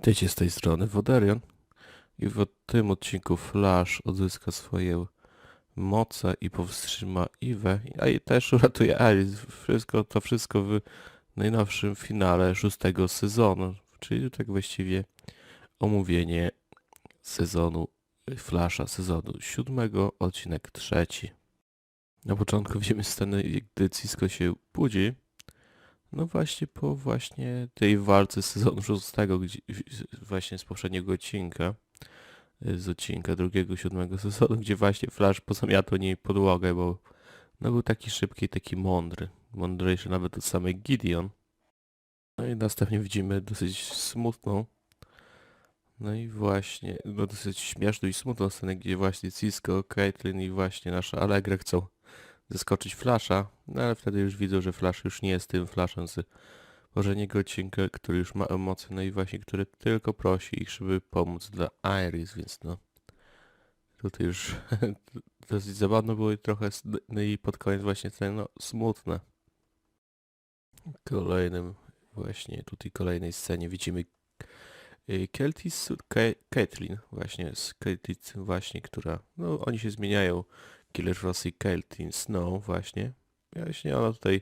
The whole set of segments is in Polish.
Witajcie z tej strony Woderion i w tym odcinku Flash odzyska swoje moce i powstrzyma Iwę, a i też uratuje Alice. Wszystko, to wszystko w najnowszym finale szóstego sezonu, czyli tak właściwie omówienie sezonu Flasha, sezonu siódmego, odcinek trzeci. Na początku widzimy scenę, gdy Cisco się budzi, no właśnie po właśnie tej walce z sezonu szóstego, gdzie, właśnie z poprzedniego odcinka, y, z odcinka drugiego, siódmego sezonu, gdzie właśnie Flash pozamiatał niej podłogę, bo no był taki szybki, taki mądry, mądrzejszy nawet od samej Gideon. No i następnie widzimy dosyć smutną, no i właśnie, no dosyć śmieszną i smutną scenę, gdzie właśnie Cisco, Caitlyn i właśnie nasza Allegra chcą zeskoczyć Flasha, no ale wtedy już widzą, że Flash już nie jest tym Flashem z poprzedniego odcinka, który już ma emocje, no i właśnie, który tylko prosi ich, żeby pomóc dla Iris, więc no tutaj już dosyć zabawno było i trochę, no i pod koniec właśnie ten, no smutne. Kolejnym właśnie tutaj kolejnej scenie widzimy y, Kelty z Ke- Caitlyn właśnie z Kelty właśnie, która no oni się zmieniają Killer i Caitlyn Snow właśnie. Właśnie ona tutaj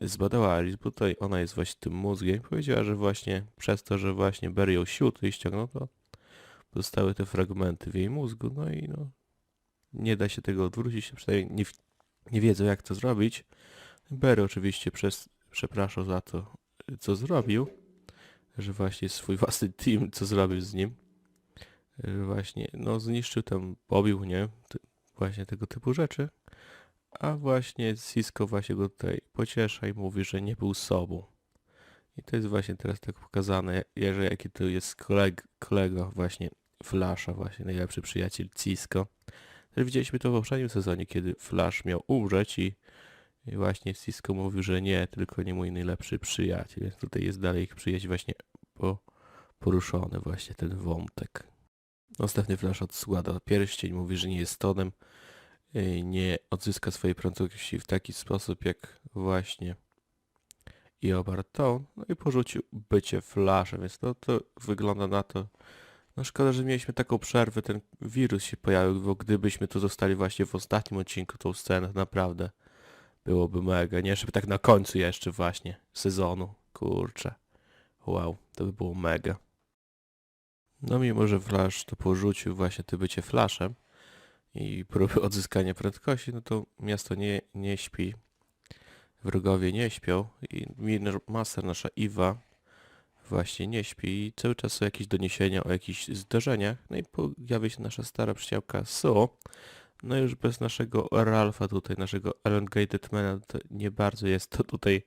zbadała Alice, bo tutaj ona jest właśnie tym mózgiem. Powiedziała, że właśnie przez to, że właśnie Barry ją siódł i ściągnął, to zostały te fragmenty w jej mózgu. No i no nie da się tego odwrócić, przynajmniej nie, nie wiedzą jak to zrobić. Barry oczywiście przez, za to, co zrobił, że właśnie swój własny team, co zrobił z nim. Że właśnie, no zniszczył tam, pobił, nie? Właśnie tego typu rzeczy. A właśnie Cisco właśnie go tutaj pociesza i mówi, że nie był sobą. I to jest właśnie teraz tak pokazane, że jaki to jest koleg, kolega właśnie Flasha, właśnie najlepszy przyjaciel Cisco. Też widzieliśmy to w poprzednim sezonie, kiedy Flash miał umrzeć i, i właśnie Cisco mówił, że nie, tylko nie mój najlepszy przyjaciel. Więc tutaj jest dalej ich przyjaźń właśnie po, poruszony właśnie ten wątek. Następny Flash odskłada pierścień, mówi, że nie jest Tonem, y, nie odzyska swojej prędkości w taki sposób jak właśnie i Obarton, no i porzucił bycie Flashem, więc no to wygląda na to, no szkoda, że mieliśmy taką przerwę, ten wirus się pojawił, bo gdybyśmy tu zostali właśnie w ostatnim odcinku tą scenę, naprawdę byłoby mega, nie? Żeby tak na końcu jeszcze właśnie sezonu, kurczę, wow, to by było mega. No mimo, że Flash to porzucił właśnie to bycie Flashem i próby odzyskania prędkości, no to miasto nie, nie śpi. Wrogowie nie śpią i Master, nasza Iwa, właśnie nie śpi i cały czas są jakieś doniesienia o jakichś zdarzeniach. No i pojawia się nasza stara przyjaciółka Sue. No już bez naszego Ralfa tutaj, naszego Elongated Mana, nie bardzo jest to tutaj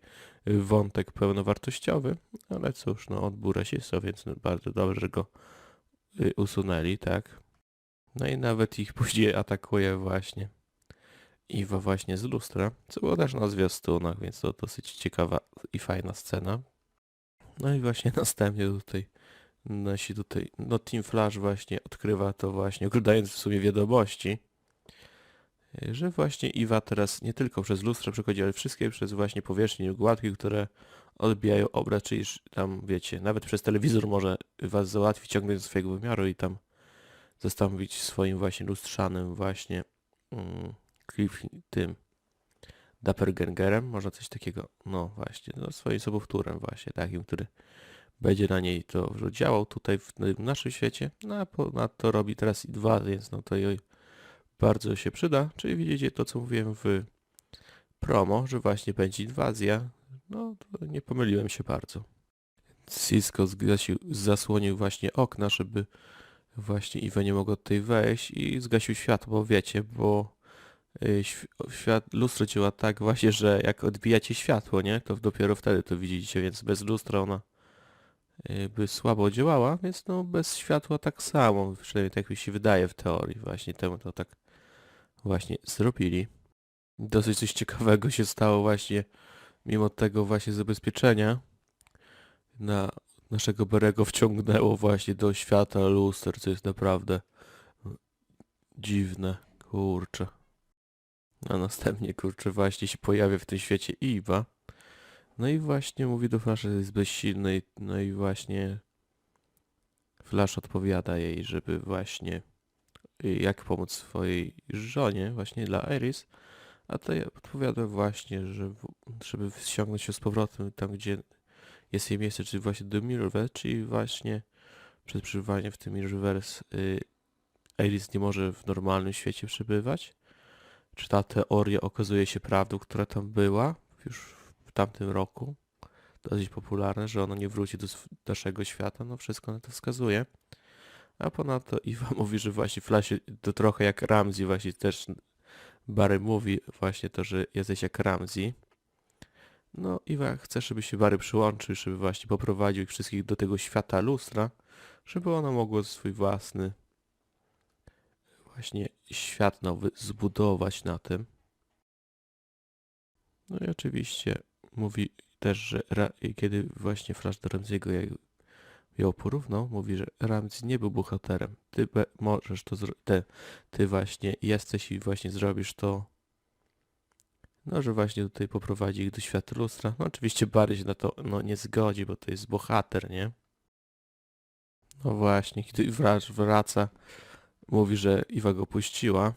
wątek pełnowartościowy, ale cóż, no odbór rasistów, więc no bardzo dobrze, że go usunęli, tak? No i nawet ich później atakuje właśnie Iwa właśnie z lustra, co było też na zwiastunach, więc to dosyć ciekawa i fajna scena. No i właśnie następnie tutaj nasi tutaj, no Team Flash właśnie odkrywa to właśnie, oglądając w sumie wiadomości, y, że właśnie Iwa teraz nie tylko przez lustro przechodzi, ale wszystkie przez właśnie powierzchnie gładkie, które odbijają obraz, czyli tam wiecie, nawet przez telewizor może was załatwić, ciągnąć do swojego wymiaru i tam zastąpić swoim właśnie lustrzanym właśnie mm, Cliff, tym Dappergangerem, można coś takiego, no właśnie, no swoim sobowtórem właśnie, takim, który będzie na niej to działał tutaj w tym naszym świecie, no a ponadto robi teraz i dwa, więc no to jej bardzo się przyda, czyli widzicie to, co mówiłem w promo, że właśnie będzie inwazja, no nie pomyliłem się bardzo. Cisco zgasił, zasłonił właśnie okna, żeby właśnie Iwe nie mogło tutaj wejść i zgasił światło, bo wiecie, bo y, świ- świat, lustro działa tak właśnie, że jak odbijacie światło, nie, to dopiero wtedy to widzicie, więc bez lustra ona by słabo działała, więc no bez światła tak samo, przynajmniej tak mi się wydaje w teorii, właśnie temu to tak właśnie zrobili. Dosyć coś ciekawego się stało właśnie mimo tego właśnie zabezpieczenia na naszego Berego wciągnęło właśnie do świata luster, co jest naprawdę dziwne, kurczę. A następnie, kurczę, właśnie się pojawia w tym świecie Iwa. No i właśnie mówi do Flasha, że jest bezsilny, no i właśnie Flash odpowiada jej, żeby właśnie y, jak pomóc swojej żonie, właśnie dla Iris, a to ja odpowiada właśnie, że w- żeby ściągnąć się z powrotem tam, gdzie jest jej miejsce, czyli właśnie do Mirrorverse, czyli właśnie przed przebywaniem w tym Mirrorverse y, Iris nie może w normalnym świecie przebywać. Czy ta teoria okazuje się prawdą, która tam była już w tamtym roku? Dosyć popularne, że ona nie wróci do naszego świata, no wszystko na to wskazuje. A ponadto Iwa mówi, że właśnie Flash to trochę jak Ramsey, właśnie też Barry mówi właśnie to, że jesteś jak Ramsey. No Iwa chce, żeby się Barry przyłączył, żeby właśnie poprowadził ich wszystkich do tego świata lustra, żeby ona mogła swój własny właśnie świat nowy zbudować na tym. No i oczywiście mówi też, że kiedy właśnie Flash do Ramsey'ego ją- porównał, mówi, że Ramsey nie był bohaterem. Ty be, możesz to zrobić, ty, ty właśnie jesteś i właśnie zrobisz to. No, że właśnie tutaj poprowadzi ich do świata lustra. No oczywiście Barry się na to no, nie zgodzi, bo to jest bohater, nie? No właśnie, kiedy wraca, mówi, że Iwa go puściła.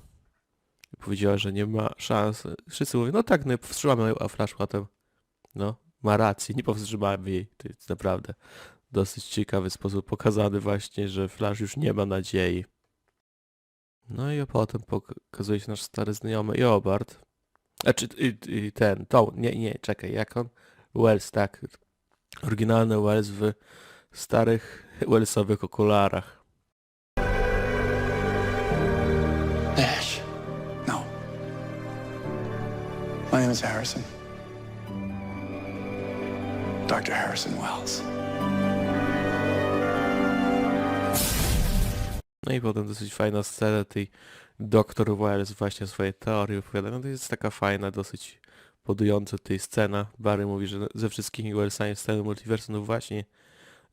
Powiedziała, że nie ma szans. Wszyscy mówią, no tak, no powstrzymamy ją, a Flash potem, no, ma rację, nie powstrzymamy jej. To jest naprawdę dosyć ciekawy sposób pokazany właśnie, że Flash już nie ma nadziei. No i potem pokazuje się nasz stary znajomy Jobart. Znaczy ten, to, nie, nie, czekaj, jak on? Wells, tak. Oryginalny Wells w starych Wellsowych okularach. Nash. No. My name is Harrison. Dr. Harrison Wells. No i potem dosyć fajna scena tej Dr. Wells właśnie swoje teorie opowiada. No to jest taka fajna, dosyć budująca tej scena. Barry mówi, że ze wszystkimi Wellsami z sceny multiversum, no właśnie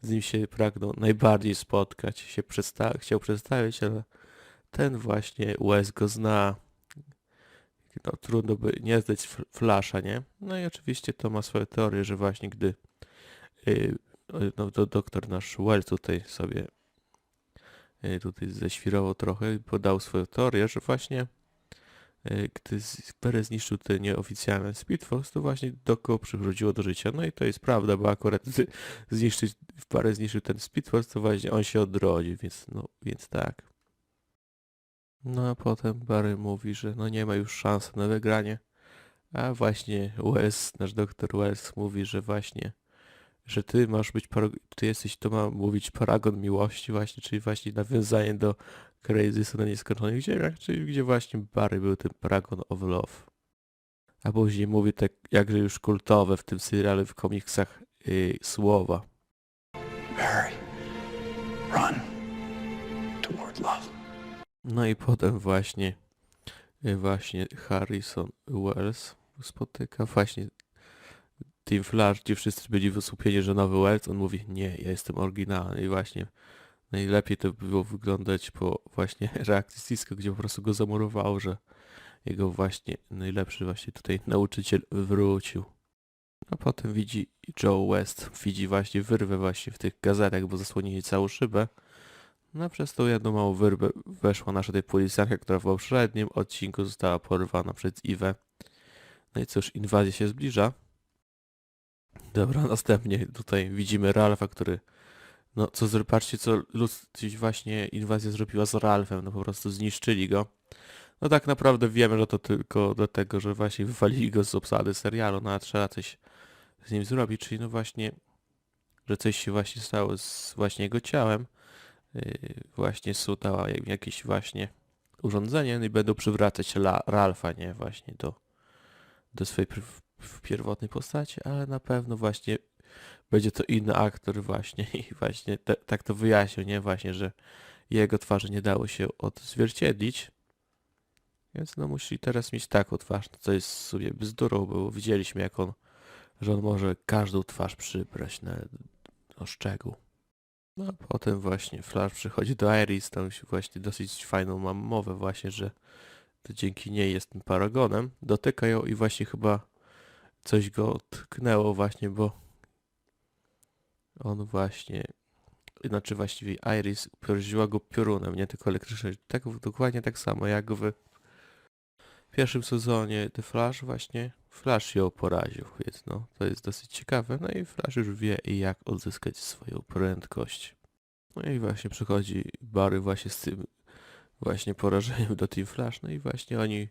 z nim się pragnął najbardziej spotkać. Się przedsta- chciał przedstawić, ale ten właśnie Wells go zna. No trudno by nie zdać f- Flasha, nie? No i oczywiście to ma swoją teorię, że właśnie gdy yy, no, to doktor nasz Wells tutaj sobie tutaj ześwirował trochę podał swoją teorię, że właśnie e, gdy Perez zniszczył te nieoficjalne Speed Force, to właśnie Doko przywróciło do życia. No i to jest prawda, bo akurat zniszczyć, Perez zniszczył ten Speed Force, to właśnie on się odrodzi, więc no, więc tak. No a potem Barry mówi, że no nie ma już szans na wygranie, a właśnie Wells, nasz doktor Wells mówi, że właśnie że ty masz być, ty jesteś, to ma mówić paragon miłości właśnie, czyli właśnie nawiązanie do Crazy na nieskończonych ziemiach, czyli gdzie właśnie Barry był tym paragon of love. A później mówi tak jakże już kultowe w tym serialu, w komiksach yy, słowa. Barry. Run toward love. No i potem właśnie, yy, właśnie Harrison Wells spotyka właśnie Team Flash, gdzie wszyscy byli wysłupieni, że nowy Wells, on mówi, nie, ja jestem oryginalny i właśnie najlepiej to by było wyglądać po właśnie reakcji Cisco, gdzie po prostu go zamurowało, że jego właśnie najlepszy właśnie tutaj nauczyciel wrócił. A potem widzi Joe West, widzi właśnie wyrwę właśnie w tych gazetach, bo zasłonili całą szybę. No przez tą jedną małą wyrwę weszła nasza tej policjantka, która w poprzednim odcinku została porwana przez Iwę. No i cóż, inwazja się zbliża. Dobra, następnie tutaj widzimy Ralfa, który... No co zro- co ludzkość właśnie inwazja zrobiła z Ralfem, no po prostu zniszczyli go. No tak naprawdę wiemy, że to tylko dlatego, że właśnie wywalili go z obsady serialu, no a trzeba coś z nim zrobić, czyli no właśnie, że coś się właśnie stało z właśnie jego ciałem. Yy, właśnie Su dała im jakieś właśnie urządzenie no i będą przywracać La Ralfa, nie? Właśnie do, do swojej w pierwotnej postaci, ale na pewno właśnie będzie to inny aktor właśnie i właśnie te, tak to wyjaśnił, nie? Właśnie, że jego twarzy nie dało się odzwierciedlić. Więc no musi teraz mieć taką twarz, no co jest w sumie bzdurą, bo widzieliśmy jak on, że on może każdą twarz przybrać na, na szczegół. No a potem właśnie Flash przychodzi do Iris, tam właśnie dosyć fajną mam mowę właśnie, że to dzięki niej jest tym paragonem. Dotyka ją i właśnie chyba coś go tknęło właśnie, bo on właśnie znaczy właściwie Iris uporaziła go piorunem, nie tylko elektrycznym. Tak, dokładnie tak samo jak w pierwszym sezonie The Flash właśnie Flash ją poraził, więc no to jest dosyć ciekawe. No i Flash już wie jak odzyskać swoją prędkość. No i właśnie przychodzi Barry właśnie z tym właśnie porażeniem do Team Flash, no i właśnie oni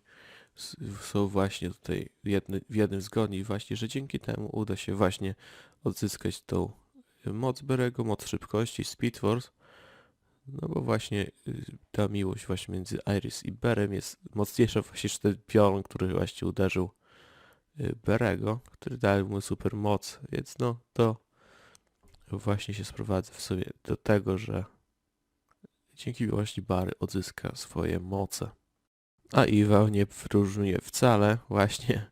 są właśnie tutaj jedny, w jednym zgodni właśnie, że dzięki temu uda się właśnie odzyskać tą moc Berego, moc szybkości, Speed Force, no bo właśnie y, ta miłość właśnie między Iris i Berem jest mocniejsza właśnie niż ten pion, który właśnie uderzył y, Berego, który dał mu super moc, więc no to właśnie się sprowadza w sobie do tego, że dzięki miłości Barry odzyska swoje moce. A Iwa nie wyróżniuje wcale właśnie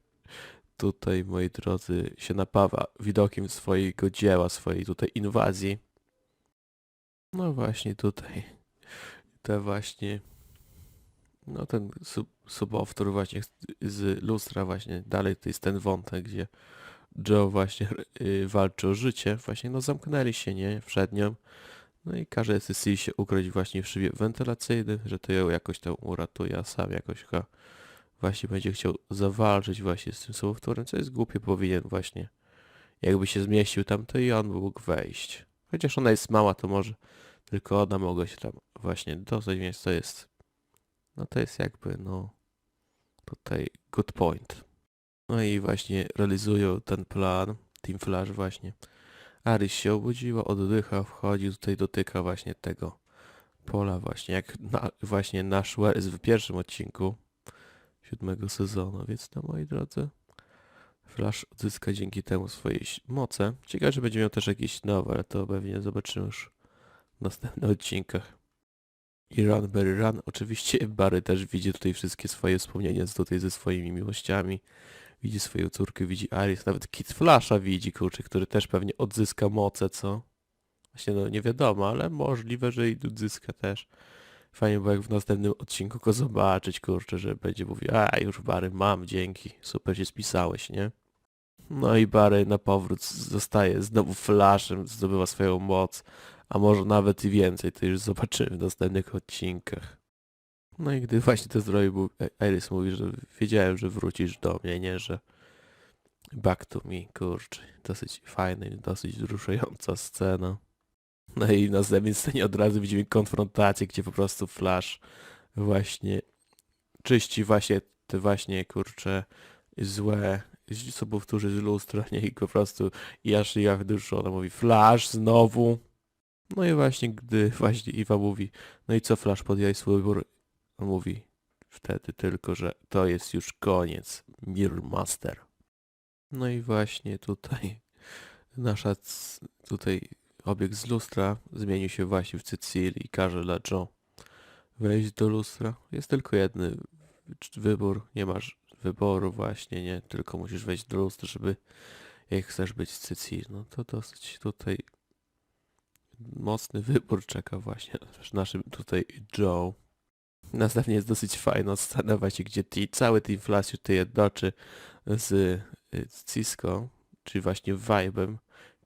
tutaj, moi drodzy, się napawa widokiem swojego dzieła, swojej tutaj inwazji. No właśnie tutaj te właśnie no ten sub, subowtór właśnie z, z lustra właśnie dalej to jest ten wątek, gdzie Joe właśnie y, walczy o życie, właśnie no zamknęli się, nie, przed nią. No i każe Cecil się ukryć właśnie w szybie wentylacyjnym, że to ją jakoś tam uratuje, a sam jakoś chyba właśnie będzie chciał zawalczyć właśnie z tym sobowtórem, co jest głupie, powinien właśnie jakby się zmieścił tam, to i on mógł wejść. Chociaż ona jest mała, to może tylko ona mogła się tam właśnie dostać, więc to jest no to jest jakby no tutaj good point. No i właśnie realizują ten plan, Team Flash właśnie. Aris się obudziła, oddycha, wchodzi, tutaj dotyka właśnie tego pola właśnie, jak na, właśnie nasz Wells w pierwszym odcinku siódmego sezonu, więc no moi drodzy, Flash odzyska dzięki temu swoje moce. Ciekawe, że będzie miał też jakieś nowe, ale to pewnie zobaczymy już w następnych odcinkach. I Run, Barry Run. Oczywiście Barry też widzi tutaj wszystkie swoje wspomnienia tutaj ze swoimi miłościami. Widzi swoją córkę, widzi Iris, nawet Kid Flasha widzi, kurczę, który też pewnie odzyska moce, co? Właśnie no nie wiadomo, ale możliwe, że i odzyska też. Fajnie było jak w następnym odcinku go zobaczyć, kurczę, że będzie mówił, a już Barry mam, dzięki, super się spisałeś, nie? No i Barry na powrót zostaje znowu Flashem, zdobywa swoją moc, a może nawet i więcej, to już zobaczymy w następnych odcinkach. No i gdy właśnie to zrobił, Iris mówi, że wiedziałem, że wrócisz do mnie, nie, że back to me, kurczę, dosyć fajna i dosyć wzruszająca scena. No i na następnej scenie od razu widzimy konfrontację, gdzie po prostu Flash właśnie czyści właśnie te właśnie, kurcze, złe sobowtórzy z lustra, nie, i po prostu i aż ja ona mówi Flash znowu. No i właśnie gdy właśnie Iwa mówi, no i co Flash podjąłeś swój wybór? Mówi wtedy tylko, że to jest już koniec, Mirror Master. No i właśnie tutaj nasza tutaj obiekt z lustra zmienił się właśnie w Cecilii i każe dla Joe wejść do lustra. Jest tylko jeden wybór, nie masz wyboru właśnie, nie, tylko musisz wejść do lustra, żeby jak chcesz być Cecilii. No to dosyć tutaj mocny wybór czeka właśnie na naszym tutaj Joe. Następnie jest dosyć fajna scena właśnie, gdzie ti- cały Team Flash się tutaj jednoczy z, y, z Cisco, czyli właśnie Vibe'em,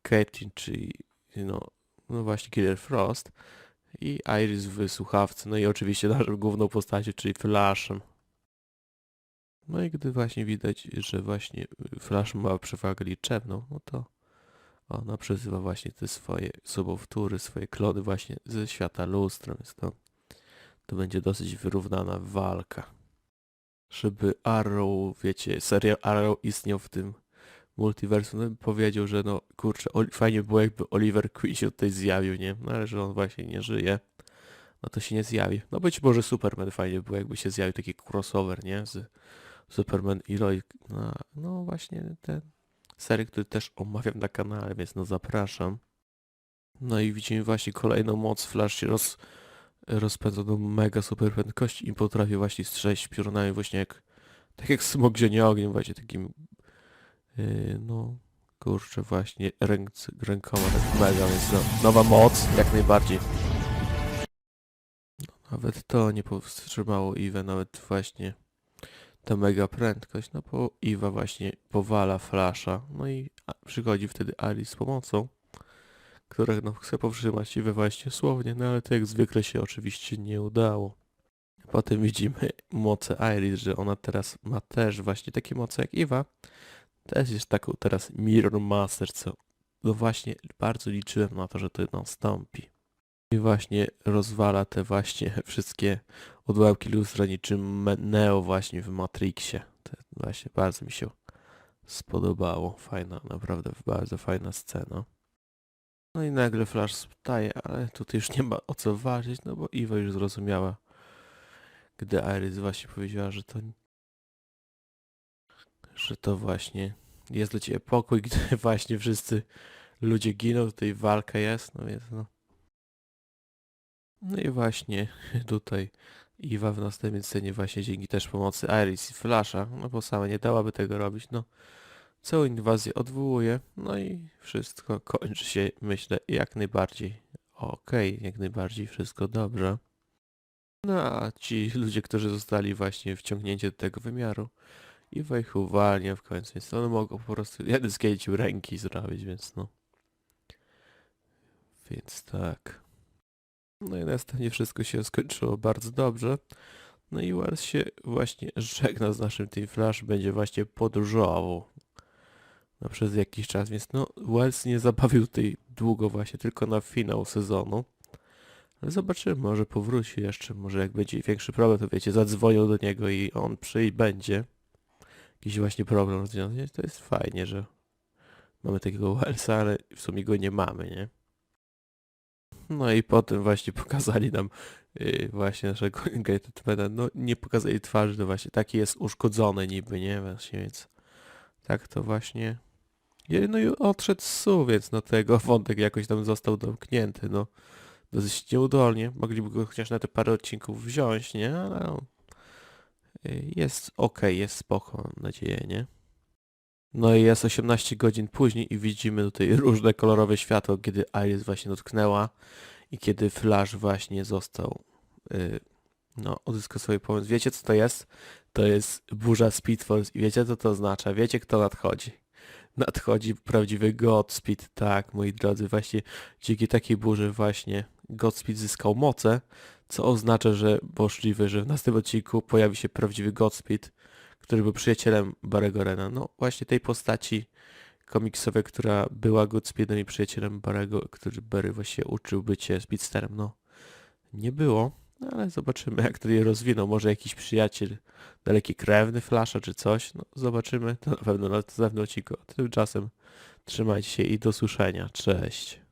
Caitlyn, czyli no, no właśnie Killer Frost i Iris w słuchawce, no i oczywiście naszą główną postacią, czyli Flashem. No i gdy właśnie widać, że właśnie Flash ma przewagę liczebną, no to ona przezywa właśnie te swoje sobowtóry, swoje klony właśnie ze świata lustra, więc to, to będzie dosyć wyrównana walka. Żeby Arrow, wiecie, serial Arrow istniał w tym multiversum, no powiedział, że no kurczę, fajnie było jakby Oliver Queen się tutaj zjawił, nie? No ale że on właśnie nie żyje, no to się nie zjawi. No być może Superman fajnie było jakby się zjawił taki crossover, nie? Z Superman i Roy, no, no właśnie ten serię, który też omawiam na kanale, więc no zapraszam. No i widzimy właśnie kolejną moc, Flash się roz, rozpędza do mega super prędkości i potrafi właśnie strzelić piorunami właśnie jak, tak jak smok zielony ogniem, właśnie takim, yy, no kurczę właśnie ręk, rękoma tak mega, więc no, nowa moc, jak najbardziej. No, nawet to nie powstrzymało Iwę, nawet właśnie ta mega prędkość, no bo Iwa właśnie powala Flasha, no i przychodzi wtedy Alice z pomocą, które no, chce powstrzymać Iwę właśnie słownie, no ale to jak zwykle się oczywiście nie udało. Potem widzimy moce Iris, że ona teraz ma też właśnie takie moce jak Iwa. Też jest taką teraz Mirror Master, co no właśnie bardzo liczyłem na to, że to nastąpi. I właśnie rozwala te właśnie wszystkie odłamki lustra niczym Neo właśnie w Matrixie. To właśnie bardzo mi się spodobało. Fajna, naprawdę bardzo fajna scena. No i nagle Flash staje, ale tutaj już nie ma o co walczyć, no bo Iwa już zrozumiała, gdy Iris właśnie powiedziała, że to że to właśnie jest dla ciebie pokój, gdy właśnie wszyscy ludzie giną, tutaj walka jest, no więc no. No i właśnie tutaj Iwa w następnej scenie właśnie dzięki też pomocy Iris i Flasha, no bo sama nie dałaby tego robić, no całą inwazję odwołuje, no i wszystko kończy się, myślę, jak najbardziej okej, jak najbardziej wszystko dobrze. No a ci ludzie, którzy zostali właśnie wciągnięci do tego wymiaru, Iwa ich uwalnia w końcu, więc one mogą po prostu jeden skejcił ręki zrobić, więc no. Więc tak. No i następnie wszystko się skończyło bardzo dobrze. No i Wells się właśnie żegna z naszym Team Flash, będzie właśnie podróżował no, przez jakiś czas, więc no Wells nie zabawił tutaj długo właśnie, tylko na finał sezonu. Ale zobaczymy, może powróci jeszcze, może jak będzie większy problem, to wiecie, zadzwonią do niego i on przybędzie. Jakiś właśnie problem rozwiązać, to jest fajnie, że mamy takiego Wellsa, ale w sumie go nie mamy, nie? No i potem właśnie pokazali nam yy, właśnie naszego Gatetmana, no nie pokazali twarzy, to właśnie taki jest uszkodzony niby, nie? Właśnie, więc tak to właśnie... No i odszedł z SU, więc no tego wątek jakoś tam został domknięty, no. Dosyć nieudolnie, mogliby go chociaż na te parę odcinków wziąć, nie? Ale no, jest okej, jest spoko, mam nadzieję, nie? No i jest 18 godzin później i widzimy tutaj różne kolorowe światło, kiedy Iris właśnie dotknęła i kiedy Flash właśnie został, yy, no, odzyskał swój pomysł. Wiecie co to jest? To jest burza Speed Force i wiecie co to oznacza? Wiecie kto nadchodzi? Nadchodzi prawdziwy Godspeed, tak, moi drodzy, właśnie dzięki takiej burzy właśnie Godspeed zyskał moce, co oznacza, że możliwe, że w następnym odcinku pojawi się prawdziwy Godspeed, który był przyjacielem Barego Rena. No właśnie tej postaci komiksowej, która była Goodspeedem i przyjacielem Barego, który Barry właśnie uczył bycie Speedsterem. No nie było, no, ale zobaczymy jak to je rozwiną. Może jakiś przyjaciel, daleki krewny Flasha czy coś. No zobaczymy, to na pewno na następnym odcinku. A Tymczasem trzymajcie się i do słyszenia. Cześć.